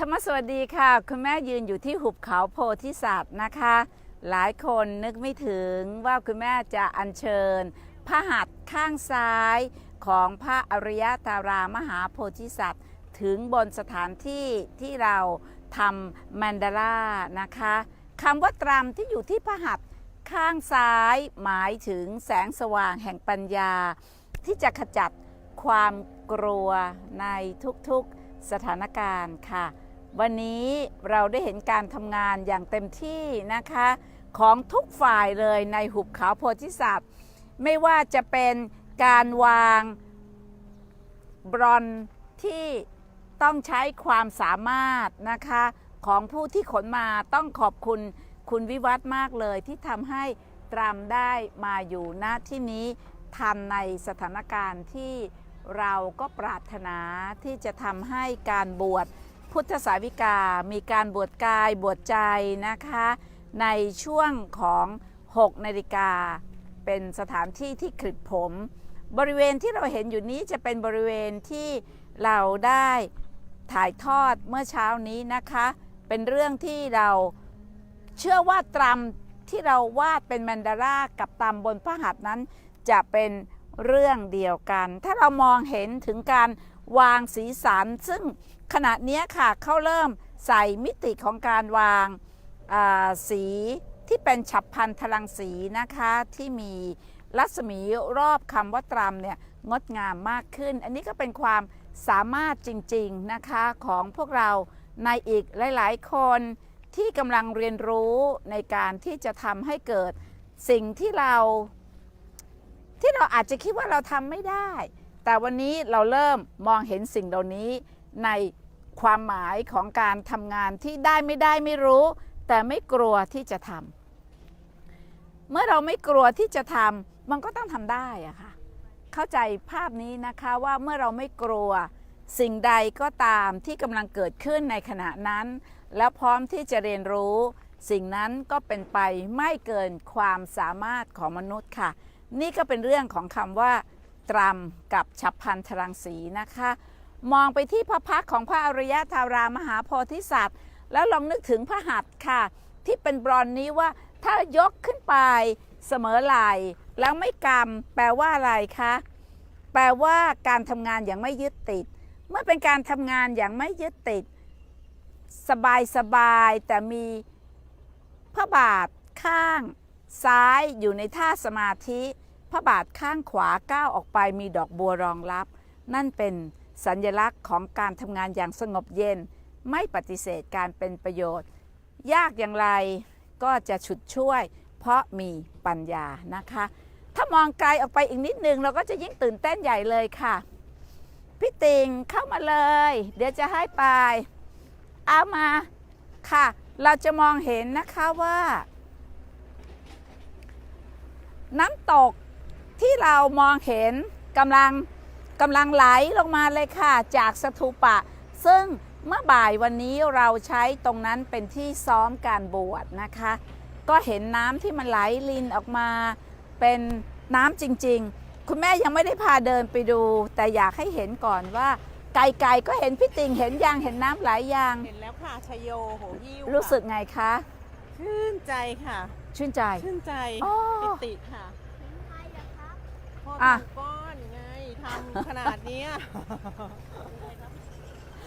ธรรมสวัสดีค่ะ คุณแม่ยืนอยู่ที่หุบเขาโพธิสัตว์นะคะ หลายคนนึกไม่ถึงว่าคุณแม่จะอัญเชิญ พระหัตถ์ข้างซ้ายของพระอริยตารามหาโพธิสัตว์ ถึงบนสถานที่ที่เราทำแมนดารานะคะคำว่าตรำที่อยู่ที่พระหัตถ์ข้างซ้ายหมายถึงแสงสว่างแห่งปัญญา ที่จะขจัดความกลัวในทุกๆสถานการณ์ค่ะ วันนี้เราได้เห็นการทำงานอย่างเต็มที่นะคะ ของทุกฝ่ายเลยในหุบเขาโพธิสัตว์ ไม่ว่าจะเป็นการวางบรอนที่ต้องใช้ความสามารถนะคะ ของผู้ที่ขนมาต้องขอบคุณคุณวิวัฒมากเลยที่ทำให้ตรำได้มาอยู่ณที่นี้ทันในสถานการณ์ที่เราก็ปรารถนาที่จะทำให้การบวช พุทธสาวิกา มีการบวชกายบวชใจนะคะ ในช่วงของ 6 นาฬิกา เป็นสถานที่ที่คลิปผม บริเวณที่เราเห็นอยู่นี้จะเป็นบริเวณที่เราได้ถ่ายทอดเมื่อเช้านี้นะคะ เป็นเรื่องที่เราเชื่อว่าตรำที่เราวาดเป็นแมนดาร่ากับตำบนพระหัตถ์นั้น จะเป็นเรื่องเดียวกัน ถ้าเรามองเห็นถึงการ วางสีสัน ซึ่งขณะนี้ค่ะเขาเริ่มใส่มิติของการวางาสีที่เป็นฉับพันธลังสีนะคะที่มีรัศมีรอบคำว่าตรำเนี่ยงดงามมากขึ้น อันนี้ก็เป็นความสามารถจริงๆนะคะของพวกเราในอีกหลาย ๆ คนที่กำลังเรียนรู้ในการที่จะทำให้เกิดสิ่งที่เรา ที่เราอาจจะคิดว่าเราทำไม่ได้ แต่วันนี้เราเริ่มมองเห็นสิ่งเหล่านี้ในความหมายของการทำงานที่ได้ไม่ได้ไม่รู้ แต่ไม่กลัวที่จะทำเมื่อเราไม่กลัวที่จะทำมันก็ต้องทำได้อะค่ะเข้าใจภาพนี้นะคะว่าเมื่อเราไม่กลัวสิ่งใดก็ตามที่กำลังเกิดขึ้นในขณะนั้น แล้วพร้อมที่จะเรียนรู้ สิ่งนั้นก็เป็นไปไม่เกินความสามารถของมนุษย์ค่ะ นี่ก็เป็นเรื่องของคำว่า ตรำกับฉับพันทรังสีนะคะ มองไปที่พระพักของพระอริยธารามหาโพธิสัตว์ แล้วลองนึกถึงพระหัตถ์ค่ะ ที่เป็นบรอนนี้ว่าถ้ายกขึ้นไปเสมอไหลแล้วไม่กำแปลว่าอะไรคะแปลว่าการทำงานอย่างไม่ยึดติด เมื่อเป็นการทำงานอย่างไม่ยึดติด สบายสบายๆแต่มีพระบาทข้างซ้ายอยู่ในท่าสมาธิ ระบาทข้างขวาก้าวออกไปมีดอกบัวรองรับ นั่นเป็นสัญลักษณ์ของการทำงานอย่างสงบเย็น ไม่ปฏิเสธการเป็นประโยชน์ ยากอย่างไรก็จะฉุดช่วย เพราะมีปัญญานะคะ ถ้ามองไกลออกไปอีกนิดนึง เราก็จะยิ่งตื่นเต้นใหญ่เลยค่ะ พี่ติงเข้ามาเลย เดี๋ยวจะให้ไป เอามาค่ะ เราจะมองเห็นนะคะว่า น้ำตก ที่เรามองเห็นกำลังกำลังไหลลงมาเลยค่ะ จากสถูปะ ซึ่งเมื่อบ่ายวันนี้เราใช้ตรงนั้นเป็นที่ซ้อมการบวชนะคะ ก็เห็นน้ำที่มันไหลลินออกมาเป็นน้ำจริง ๆ คุณแม่ยังไม่ได้พาเดินไปดู แต่อยากให้เห็นก่อนว่าไกลๆก็เห็นพี่ติงเห็นยางเห็นน้ำไหลยาง เห็นแล้วค่ะชยโยโหหิ้วรู้สึกค่ะไงคะ ชื่นใจค่ะ ชื่นใจ ชื่นใจอ๋อ ปิติค่ะ พ่ออะทำก้อนไงทำขนาดเนี้ย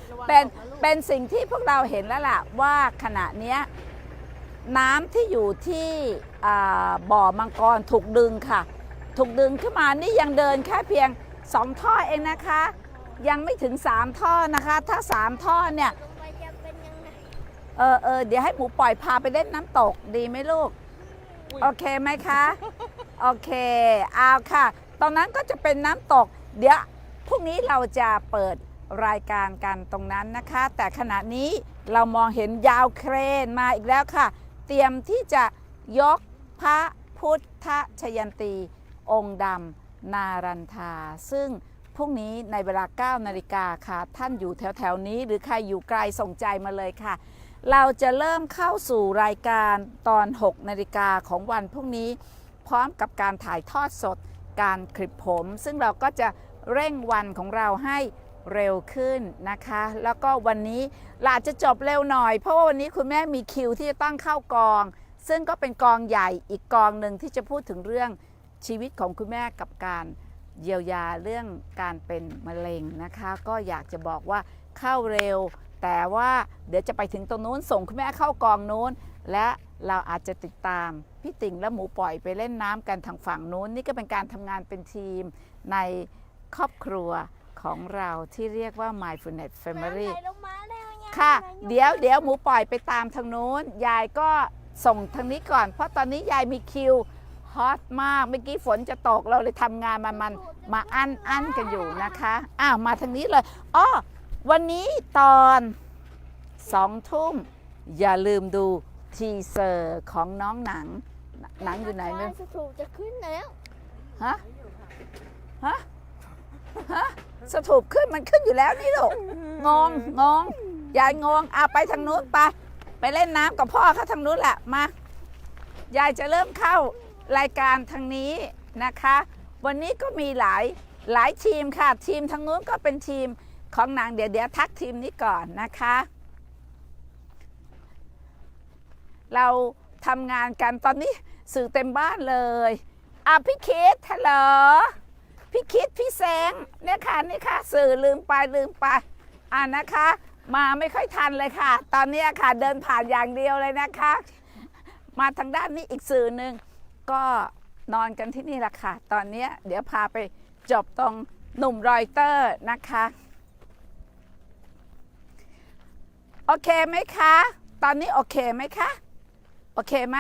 ระวังเป็นตกะลูกเป็นสิ่งที่พวกเราเห็นแล้วล่ะว่าขณะเนี้ยน้ำที่อยู่ที่อ่าบ่อมังกรถูกดึงค่ะ ถูกดึงขึ้นมานี่ยังเดินแค่เพียง 2 ท่อเองนะคะ ยังไม่ถึง 3 ท่อนะคะ ถ้า 3 ท่อเนี่ยลงไปจะเป็นยังไงเออเออเดี๋ยวให้หมูปล่อยพาไปเล่นน้ำตกดีไหมลูกอุ๊ยโอเคไหมคะ โอเค เอาค่ะ ตรงนั้นก็จะเป็นน้ำตก เดี๋ยวพรุ่งนี้เราจะเปิดรายการกันตรงนั้นนะคะ แต่ขณะนี้เรามองเห็นยาวเครนมาอีกแล้วค่ะ เตรียมที่จะยกพระพุทธชยันตี องค์ดำนารันทา ซึ่งพรุ่งนี้ในเวลา 9 นาฬิกาค่ะ ท่านอยู่แถวๆนี้ หรือใครอยู่ไกลส่งใจมาเลยค่ะ เราจะเริ่มเข้าสู่รายการตอน 6 นาฬิกาของวันพรุ่งนี้ พร้อมกับการถ่ายทอดสด การคลิปผม ซึ่งเราก็จะเร่งวันของเราให้เร็วขึ้นนะคะ แล้วก็วันนี้เราอาจจะจบเร็วหน่อย เพราะว่าวันนี้คุณแม่มีคิวที่จะต้องเข้ากอง ซึ่งก็เป็นกองใหญ่อีกกองหนึ่งที่จะพูดถึงเรื่องชีวิตของคุณแม่กับการเยียวยาเรื่องการเป็นมะเร็งนะคะ ก็อยากจะบอกว่าเข้าเร็ว แต่ว่าเดี๋ยวจะไปถึงตรงนู้นส่งคุณแม่เข้ากองนู้น และเราอาจจะติดตามพี่ติ่งและหมูปล่อยไปเล่นน้ำกันทางฝั่งนู้น นี่ก็เป็นการทำงานเป็นทีมในครอบครัวของเราที่เรียกว่า Mindfulness Family ค่ะ เดี๋ยวเดี๋ยวหมูปล่อยไปตามทางนู้น ยายก็ส่งทางนี้ก่อน เพราะตอนนี้ยายมีคิวฮอตมาก เมื่อกี้ฝนจะตกเราเลยทำงานมามันมาอั้นอั้นกันอยู่นะคะอ้าวมาทางนี้เลยอ้อวันนี้ตอนสองทุ่มอย่าลืมดู ทีเซอร์ของน้องหนัง หนังอยู่ไหนไม่สถูปจะขึ้นแล้วฮะฮะฮะสถูปขึ้นมันขึ้นอยู่แล้วนี่ลูกงงงงยายงงเอาไปทางนู้นไป ไปเล่นน้ำกับพ่อเขาทางนู้นแหละมายายจะเริ่มเข้ารายการทางนี้นะคะ วันนี้ก็มีหลายหลายทีมค่ะ ทีมทางนู้นก็เป็นทีมของหนังเดี๋ยวเดี๋ยวทักทีมนี้ก่อนนะคะ เราทำงานกันตอนนี้สื่อเต็มบ้านเลยอะพี่คิดฮัลโหลพี่คิดพี่แสงเนี่ยค่ะนี่ค่ะ สื่อลืมไปลืมไปอ่านะคะ มาไม่ค่อยทันเลยค่ะ ตอนนี้ค่ะเดินผ่านอย่างเดียวเลยนะคะ มาทางด้านนี้อีกสื่อหนึ่งก็นอนกันที่นี่แหละค่ะ ตอนนี้เดี๋ยวพาไปจบตรงหนุ่มรอยเตอร์นะคะ โอเคไหมคะ ตอนนี้โอเคไหมคะ โอเคไหม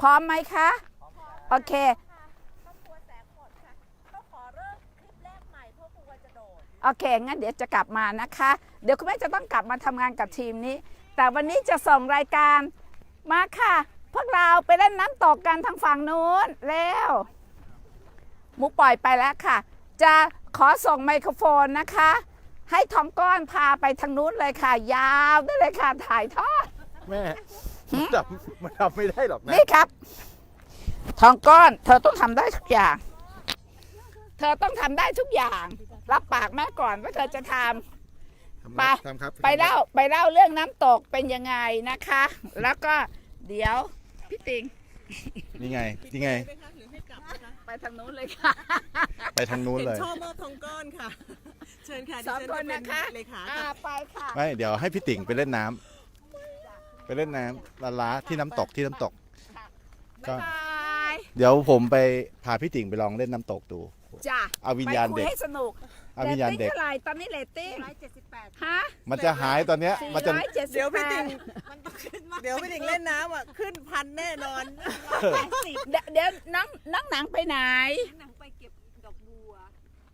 พร้อมไหมคะ โอเคโอเค งั้นเดี๋ยวจะกลับมานะคะ เดี๋ยวคุณแม่จะต้องกลับมาทำงานกับทีมนี้ แต่วันนี้จะส่งรายการมาค่ะ พวกเราไปเล่นน้ำตกกันทางฝั่งนู้นแล้วหมูปล่อยไปแล้วค่ะ จะขอส่งไมโครโฟนนะคะ ให้ทองก้อนพาไปทางนู้นเลยค่ะ ยาวได้เลยค่ะถ่ายทอด แม่ มันทำมันทำไม่ได้หรอกนะ นี่ครับ ทองก้อน เธอต้องทำได้ทุกอย่าง เธอต้องทำได้ทุกอย่าง รับปากแม่ก่อนว่าเธอจะทำ ไป ทำครับไปเล่าไปเล่าเรื่องน้ำตกเป็นยังไงนะคะ แล้วก็เดี๋ยวพี่ติงนี่ไง นี่ไง ไหมคะหรือให้กลับนะคะไปทางนู้นเลยค่ะ ไปทางนู้นเห็นเลยชอบมอบทองก้อนค่ะ เชิญค่ะสองดิคฉันจนะคะเป็เลขาอ่าค่ะ ไปค่ะ ไม่ เดี๋ยวให้พี่ติ่งไปเล่นน้ำ ไปเล่นน้ำลาลาที่น้ำตกที่น้ำตก ก็ บ๊ายบายเดี๋ยวผมไปพาพี่ติ่งไปลองเล่นน้ำตกดู จ้ะเอาวิญญาณไปคุเด็ยกให้สนุกเอาวิญญาณเด็ก รตติ้งเท่าไหร่ตอนนี้เรตติ้งร้อยเจ็ดสิบแปดฮะมันจะหายตอนเนี้ยมันจะ 478เดี๋ยวพี่ติ่งเดี๋ยวพี่ติ่งเล่นน้ำอะ ขึ้นพันแน่นอน เดี๋ยวเดี๋ยวน้องน้องหนังไปไหน หนังไปเก็บดอกบัว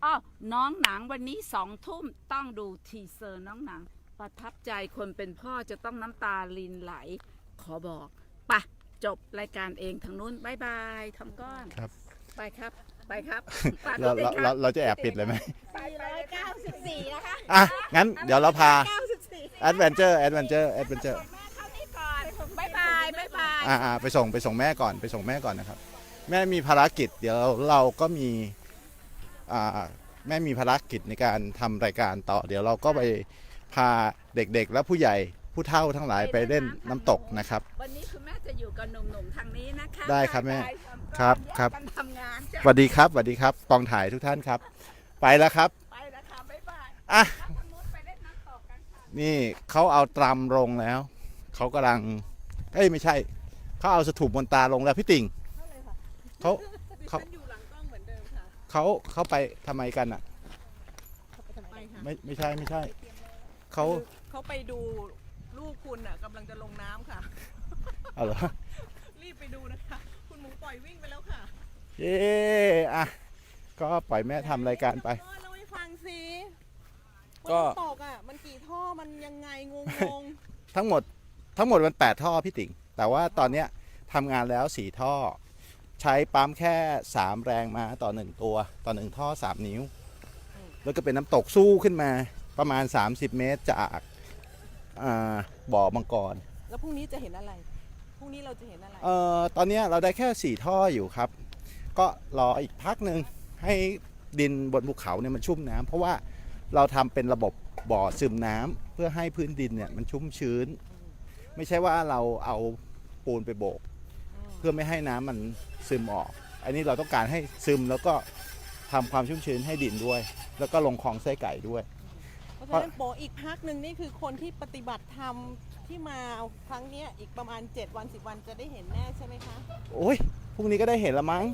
อ๋อ น้องหนังวันนี้สองทุ่มต้องดูทีเซอร์น้องหนัง ประทับใจคนเป็นพ่อจะต้องน้ำตาลินไหล ขอบอกไปะจบรายการเองทางนู้นบายบายทำก้อนครับ ไปครับ ไปครับไปเราพี่เราติ๊กคเราบเราจะแอบปิดเลยไหมไปไปเลยค่ะ94 นะคะอะ งั้นเดี๋ยวเราพา94แอดเวนเจอร์แอดเวนเจอร์แอดเวนเจอร์แม่เข้านี่ก่อนบายบายบายบายอ่าอ่าไปส่งไปส่งแม่ก่อนไปส่งแม่ก่อนนะครับ แม่มีภารกิจ เดี๋ยวเราก็มีอ่าแม่มีภารกิจในการทำรายการต่อ เดี๋ยวเราก็ไป พาเด็กๆ และผู้ใหญ่ผู้เฒ่าทั้งหลายไปเล่นน้ำตกนะครับ วันนี้คุณแม่จะอยู่กับหนุ่มๆทางนี้นะคะได้ครับแม่ายายทำก้อนครับ แยกครับกันทำงานจ้ะสวัสดีครับสวัสดีครับกองถ่ายทุกท่านครับ ไปแล้วครับไปแล้วค่ะบายบายอะทางนู้นไปเล่นน้ำตกกันค่ะ นี่เขาเอาตรำลงแล้ว เขากำลัง เอ้ยไม่ใช่ เขาเอาสถูปมนตราลงแล้วพี่ติ่งเขาดิเขาฉันอยู่หลังกล้องเหมือนเดิมค่ะเขาเขาไปทำไมกันอะไปค่ะไม่ไม่ใช่ไม่ใช่ เขาเขาไปดูลูกคุณอะกำลังจะลงน้ำค่ะ เอาเหรอ รีบไปดูนะคะ คุณหมูปล่อยวิ่งไปแล้วค่ะเย้อะก็ปล่อยแม่ทำรายการไป เออเล่าให้ฟังสิก็ ว่าน้ำตกอะ มันกี่ท่อมันยังไงงงงทั้งหมดทั้งหมดมัน 8 ท่อพี่ติ่งแต่ว่าตอนเนี้ยทำงานแล้ว 4 ท่อ ใช้ปั๊มแค่ 3 แรงมาต่อ 1 ตัว ต่อ 1 ท่อ 3 นิ้ว แล้วก็เป็นน้ำตกสู้ขึ้นมา ประมาณ 30 เมตรจากอ่าบ่อมังกรๆแล้วพรุ่งนี้จะเห็นอะไร พรุ่งนี้เราจะเห็นอะไร เอ่อ ตอนเนี้ยเราได้แค่ 4 ท่ออยู่ครับ ก็รออีกพักหนึ่งให้ดินบนภูเขาเนี่ยมันชุ่มน้ำเพราะว่าเราทำเป็นระบบบ่อซึมน้ำเพื่อให้พื้นดินเนี่ยมันชุ่มชื้น ไม่ใช่ว่าเราเอาปูนไปโบก เพื่อไม่ให้น้ำมันซึมออก อันนี้เราต้องการให้ซึมแล้วก็ทำความชุ่มชื้นให้ดินด้วย แล้วก็ลงคลองไส้ไก่ด้วย เพราะฉะนั้นโปอีกพักหนึ่งนี่คือคนที่ปฏิบัติธรรมที่มาครั้งเนี้ยอีกประมาณ 7 วัน 10 วันจะได้เห็นแน่ใช่ไหมคะโอ้ยพรุ่งนี้ก็ได้เห็นละมั้ง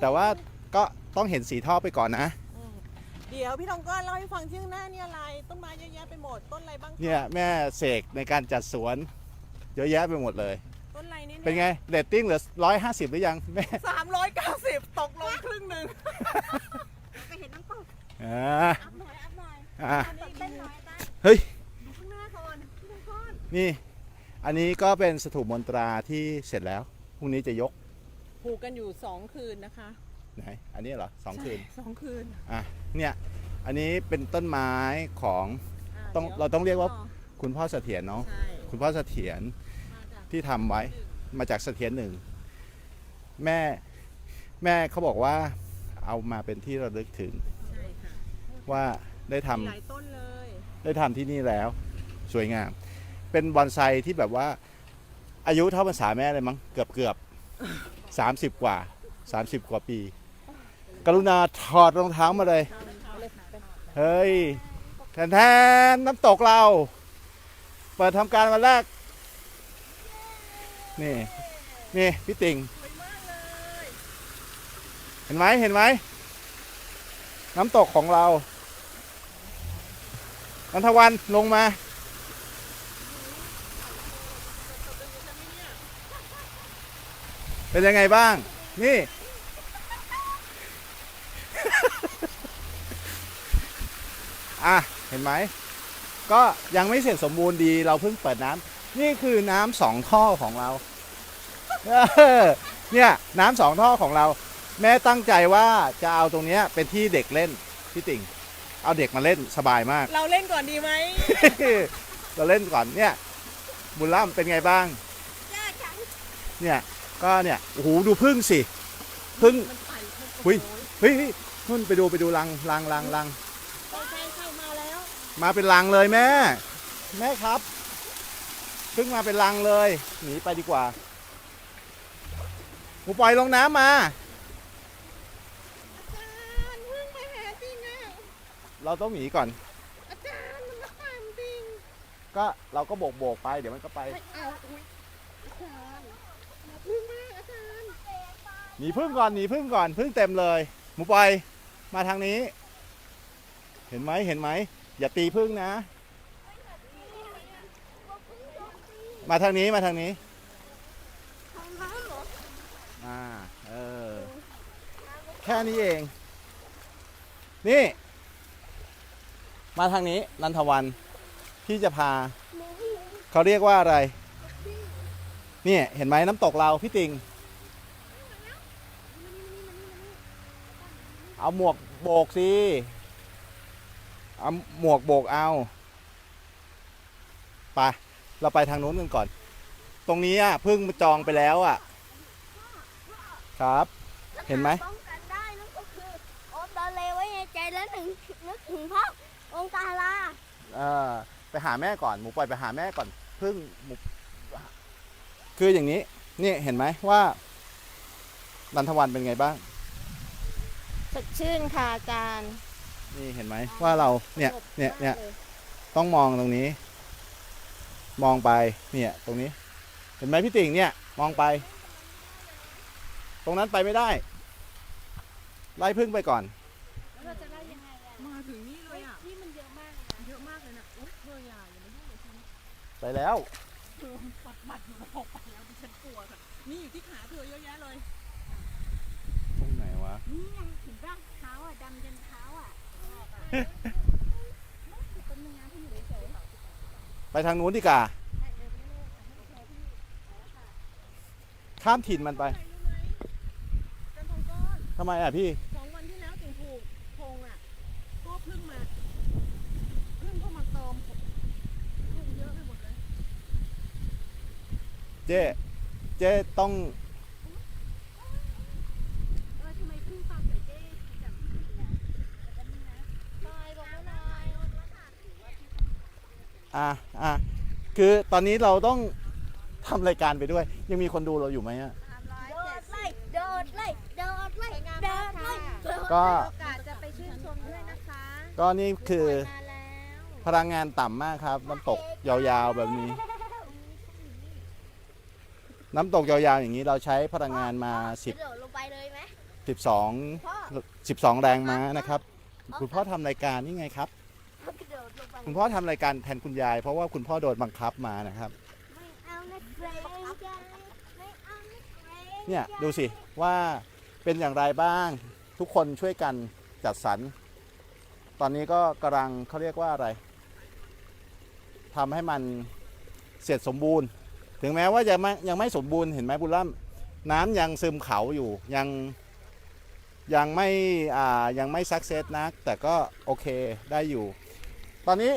แต่ว่าก็ต้องเห็นสีท่อไปก่อนนะ อืมเดี๋ยวพี่ทองก้อนเล่าให้ฟังที่ข้างหน้านี่อะไรต้นไม้เยอะแยะไปหมดต้นอะไรบ้างคะเนี่ยแม่เสกในการจัดสวน เยอะแยะไปหมดเลย ต้นอะไรนี่เป็นไงเรตติ้งเหลือร้อยห้าสิบหรือยังแม่สามร้อยเก้าสิบตกลงครึ่งหนึ่ง ไปเห็นน้ำตกอ่าอัพหน่อยอัพหน่อยอ่า อันนี้เต้นหน่อยได้เฮ้ยดูข้างหน้าก่อนพี่ทองก้อนนี่ อันนี้ก็เป็นสถูปมนตราที่เสร็จแล้ว พรุ่งนี้จะยก ผูกกันอยู่2คืนนะคะไหน อันนี้เหรอสองคืนสองคืนอะ เนี่ย อันนี้เป็นต้นไม้ของะต้องดี๋ยวเราต้องเรียกว่าคุณพ่อเสถียรเนาะ ใช่คุณพ่อเสถียรมาจากที่ทำไว้ มาจากเสถียรหนึ่ง แม่ แม่เขาบอกว่าเอามาเป็นที่ระลึกถึงใช่ค่ะว่า ได้ทำมีหลายต้นเลยได้ทำที่นี่แล้ว สวยงาม เป็นบอนไซที่แบบว่า อายุเท่าภาษาแม่เลยมั้งเกือบเกือบสามสิบกว่าสามสิบกว่าปี กรุณาถอดรองเท้ามาเลย เฮ้ยแทนแทนน้ำตกเรา เปิดทำการวันแรก นี่ นี่ พี่ติ่งเห็นไหมเห็นไหม น้ำตกของเรา นันทวันลงมา เป็นยังไงบ้าง นี่ อะ เห็นไหม ก็ยังไม่เสร็จสมบูรณ์ดีเราเพิ่งเปิดน้ำนี่คือน้ำสองท่อของเรา เนี่ย น้ำสองท่อของเรา แม่ตั้งใจว่าจะเอาตรงเนี้ยเป็นที่เด็กเล่น พี่ติ่ง เอาเด็กมาเล่นสบายมาก เราเล่นก่อนดีไหม เราเล่นก่อนเนี่ยบุญล่ำเป็นไงบ้างจ้าจังเนี่ยก็เนี่ยโอ้โหดูพึ่งสิพึ่งมันไต่ขึ้นหุ้ยเฮ้ยเฮ้ยนุ่นไปดูไปดูรังรังรังรังใช่ใช่ใช่มาแล้วมาเป็นรังเลยแม่ แม่ครับพึ่งมาเป็นรังเลย หนีไปดีกว่าหมูปล่อยลงน้ำมาอา เราต้องหนีก่อน อาจารย์มันมาตามจริงก็เราก็โบกโบกไปเดี๋ยวมันก็ไปไม่เอาอุ้ยอาจารย์พิ่งมาอาจารย์หนีพึ่งก่อนหนีพึ่งก่อนพึ่งเต็มเลย หมูปอยมาทางนี้ เห็นไหมเห็นไหมอย่าตีพึ่งนะ มาทางนี้มาทางนี้ของน้ำเหรออ่าเออแค่นี้เอง นี่ มาทางนี้นันทวันพี่จะพา เขาเรียกว่าอะไรนี่เห็นไหมน้ำตกเราพี่ติง เอาหมวกโบกสิ เอาหมวกโบกเอาไปเราไปทางนู้นกันก่อน ตรงนี้อะเพิ่งจองไปแล้วอะ ครับ เห็นไหมป้องกันได้นั่นก็คือโอมตะเลไว้ในใจแล้วหนึ่งนึกถึงพ่อ องค์ตาลาเออไปหาแม่ก่อนหมูปล่อยไปหาแม่ก่อนเพิ่งหมูคืออย่างนี้นี่เห็นไหมว่านันทวันเป็นไงบ้างสดชื่นค่ะอาจารย์นี่เห็นไหมว่าเราเนี่ยเนี่ยเนี่ยต้องมองตรงนี้ มองไปเนี่ยตรงนี้ เห็นไหมพี่ติ่งเนี่ยมองไป ตรงนั้นไปไม่ได้ ไล่พึ่งไปก่อน ไปแล้วเธอปัดปัดอยู่กับออกไปแล้วดิฉันกลัวค่ะนี่อยู่ที่ขาเธอเยอะแยะเลย ตรงไหนวะ นี่ไงเห็นป่ะเท้าอะดำจนเท้าอะเป็นยังไงที่อยู่เฉยไปทางนู้นดีกว่าข้ามถิ่นมันไปอะไรรู้ไหมกันทองก้อนทำไมอะพี่ สองวันที่แล้วถึงถูกพงอะก็เพิ่งมาเพิ่งเข้ามาเติมลูกเยอะไปหมดเลย เจ๊เจ๊ต้องๆเออทำไมเพิ่งฟังแต่เจ๊จับผิดนะแต่ก็นี่นะตายบอกอะอะคือตอนนี้เราต้องทำรายการไปด้วย ยังมีคนดูเราอยู่ไหมอะโดดไล่โดดไล่โดดไล่โดดไล่โดดก็โอกาสจะไปชื่นชมด้วยนะคะก็นี่คือมาแล้ว พลังงานต่ำมากครับน้ำตกยาวๆแบบนี้ น้ำตกยาวๆอย่างนี้เราใช้พลังงานมา กระโดดลงไปเลยไหม10 12 12 แรงม้านะครับ คุณพ่อทำรายการนี่ไงครับ กระโดดลงไปคุณพ่อทำรายการแทนคุณยาย เพราะว่าคุณพ่อโดนบังคับมานะครับ ไม่เอานะเกรงใจไม่เอานะเกรงใจเนี่ยดูสิว่าเป็นอย่างไรบ้างทุกคนช่วยกันจัดสรร ตอนนี้ก็กำลังเขาเรียกว่าอะไรทำให้มันเสร็จสมบูรณ์ ถึงแม้ว่าจะไม่ยังไม่สมบูรณ์เห็นไหมบุญล่ำน้ำยังซึมเขาอยู่ยังยังไม่อ่ายังไม่สักเซสนัก แต่ก็โอเคได้อยู่ ตอนนี้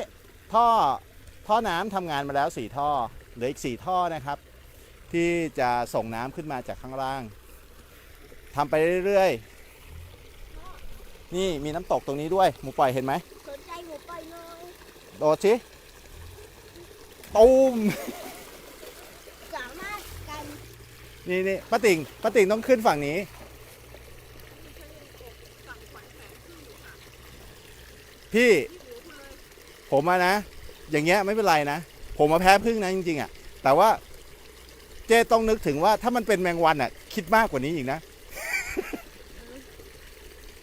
ท่อท่อน้ำทำงานมาแล้ว 4 ท่อเหลืออีก 4 ท่อนะครับ ที่จะส่งน้ำขึ้นมาจากข้างล่างทำไปเรื่อยๆ นี่มีน้ำตกตรงนี้ด้วย หมูปล่อยเห็นไหมสนใจหมูปล่อยน้อยโดดสิตูมสามารถกัน นี่นี่ป้าติ่งป้าติ่งต้องขึ้นฝั่งนี้ พี่ ผมอะนะ อย่างเงี้ยไม่เป็นไรนะ ผมมาแพ้พึ่งนะจริงๆอะแต่ว่า เจ้ต้องนึกถึงว่าถ้ามันเป็นแมงวันอะคิดมากกว่านี้อีกนะ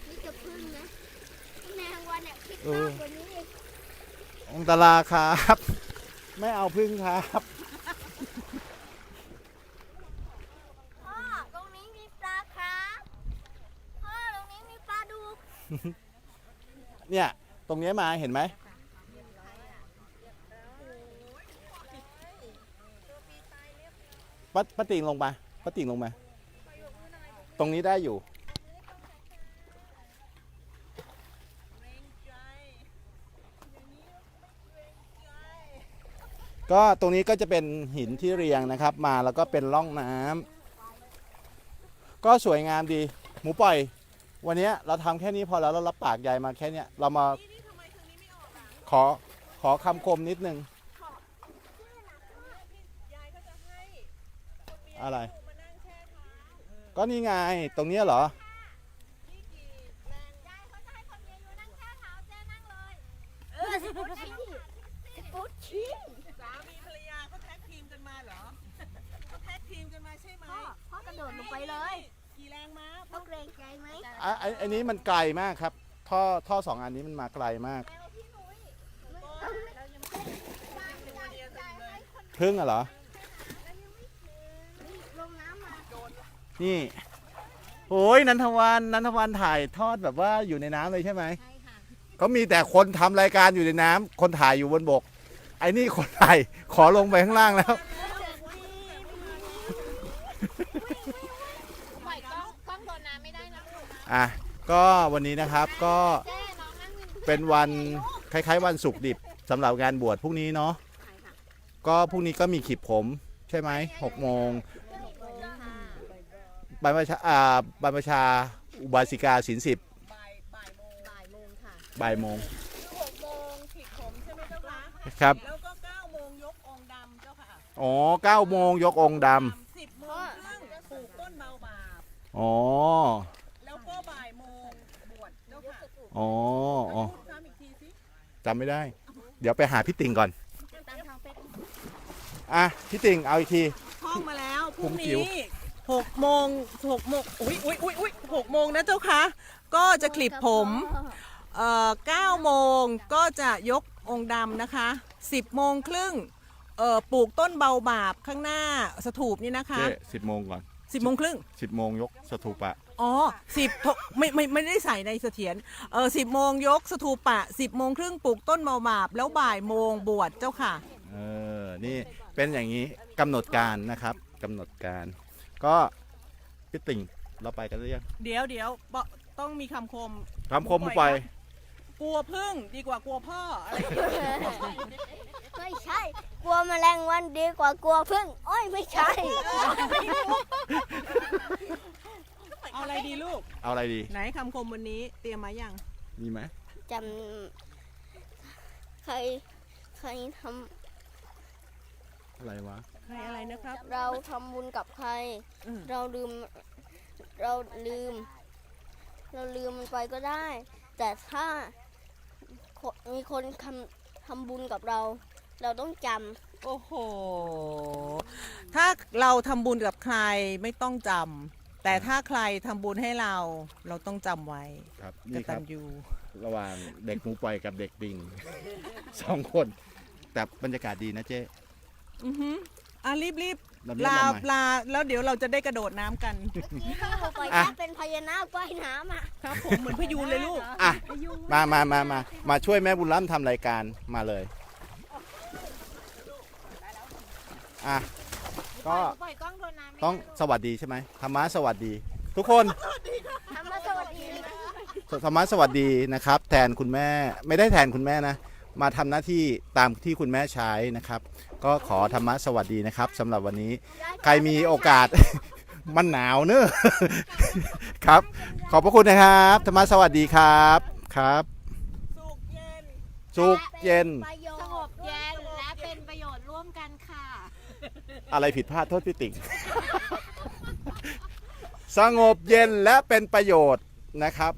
นี่จะพึ่งนะแมงวันเนี่ยคิดเอมาอกกว่านี้อีกองตลาครับ ไม่เอาพึ่งครับ พ่อตรงนี้มีปลาครับพ่อตรงนี้มีปลาดุก เนี่ย ตรงนี้มาเห็นไหมป้าป้าติ่งลงมาป้าติ่งลงมา ตรงนี้ได้อยู่ ก็ตรงนี้ก็จะเป็นหินที่เรียงนะครับ มาแล้วก็เป็นร่องน้ำก็สวยงามดี หมูปล่อย วันเนี้ยเราทำแค่นี้พอแล้วเรารับปากยายมาแค่เนี้ยเรามาขอขอคำคมนิดนึง ยายก็จะให้อะไร มานั่งแช่เท้า ก็นี่ไงตรงเนี้ยเหรอ นี่กี่แรง ยายเขาจะให้คนเดียวอยู่นั่งแช่เท้าเจ้นั่งเลย เออสปุชชิ่งสปุชชิ่ง สามีภรรยาเขาแท็กทีมกันมาเหรอเขาแท็กทีมกันมาใช่ไหม พ่อพ่อกระโดดลงไปเลย กี่แรงม้า พ่อเกรงใจไหม ไอ้นนี้มันไกลมากครับ ท่อท่อสองอันนี้มันมาไกลมากพึ่งอะเหรอ นี่โอ้ยนันทวันนันทวันถ่ายทอดแบบว่าอยู่ในน้ำเลยใช่ไหมเขามีแต่คนทำรายการอยู่ในน้ำคนถ่ายอยู่บนบก ไอ้นี่คนถ่ายขอลงไปข้างล่างแล้ว ปล่อยกล้องกล้องโดนน้ำไม่ได้นะลูก อะก็วันนี้นะครับก็เจ้น้องนั่งวินเป็นวันคล้ายๆ วันศุกร์ดิบสำหรับงานบวชพรุ่งนี้เนาะก็พรุ่งนี้ก็มีขีบผมใช่ไหมหกโมงบรรพชาอ่าบรรพชาอุบาสิกาศีลสิบบ่ายบ่ายโมงบ่ายโมงค่ะบ่ายโมงหกโมงผิดผมใช่ไหมเจ้าคะครับแล้วก็เก้าโมงยกองค์ดำเจ้าค่ะอ๋อเก้าโมงยกองค์ดสิบโมงครึ่งปลูกต้นเบาบาปำอ๋อ แล้วก็บ่ายโมงบวชเจ้าค่ะ อ๋ออ๋อพูดซ้ำอีกทีสิจำไม่ได้ เดี๋ยวไปหาพี่ติ่งก่อน ตามทางเฟซอะ พี่ติ่งเอาอีกที ท่องมาแล้วพรุ่งผมจิ๋วนี้หกโมงหกโมงอุ้ยอุ้ยอุ้ยอุ้ยหกโมงนะเจ้าคะก็จะคลิปผมเอ่อ9โมงก็จะยกองค์ดำนะคะ10โมงครึ่งเอ่อปลูกต้นเบาบาปข้างหน้าสถูปนี่นะคะเจ๊สิบโมงก่อน10โมงครึ่งสิบโมงยกสถูปะ อ๋อสิบไม่ไม่ไม่ได้ใส่ในเสถียรเออสิบโมงยกสถูปะสิบโมงครึ่งปลูกต้นเบาบาปแล้วบ่ายโมงบวชเจ้าค่ะ เออ นี่เป็นอย่างนี้กำหนดการนะครับกำหนดการ ก็พี่ติ่งเราไปกันหรือยังเดี๋ยวเดี๋ยวบอกต้องมีคำคม คำคมผู้ไป กลัวพึ่งดีกว่ากลัวพ่ออะไรอย่างเงี้ยไม่ใช่ กลัวแมลงวันดีกว่ากลัวพึ่ง โอ้ยไม่ใช่ เอาอะไรดีลูก เอาอะไรดี ไหนคำคมวันนี้เตรียมมายัง มีไหมจำเคยเครทอะไรวะ ใครอะไรนะครับำเราทำบุญกับใคร อืม เราลืม เราลืม เราลืมมันไปก็ได้ แต่ถ้าคนมีคนทำทำบุญกับเรา เราต้องจโอ้โห ถ้าเราทำบุญกับใครไม่ต้องจำ แต่ถ้าใครทำบุญให้เราเราต้องจำไว้ครับกนี่คตัรับ ญญู ระหว่างเด็กหมูปล่อยกับเด็กดิง สองคน แต่บรรยากาศดีนะเจ๊ อือหืออะรีบรีบลำเลียงลาลำใหม่ ลาแล้วเดี๋ยวเราจะได้กระโดดน้ำกันำนี่ถ้าเราไปอะ แค่เป็นพญานาคว่ายน้ำอะ ครับผมเหมือนพยูนเลยลูก อะ มามามามามาช่วยแม่บุญล้ำทำรายการมาเลย อะ ก็ปล่อยกล้องโดนน้ำไม่ต้องสวัสดีใช่ไหมธรรมะสวัสดี ทุกคนทำมาสวัสดีธรรมะสวัสดีนะครับ แทนคุณแม่ไม่ได้แทนคุณแม่นะ มาทำหน้าที่ตามที่คุณแม่ใช้นะครับ ก็ขอธรรมะสวัสดีนะครับสำหรับวันนี้ใครมีโอกาสมันหนาวเนอะครับ ขอบพระคุณนะครับ ธรรมะสวัสดีครับครับ สุกเย็นสุขเย็น อะไรผิดพลาดโทษพี่ติ๋งสงบเย็นและเป็นประโยชน์นะครับ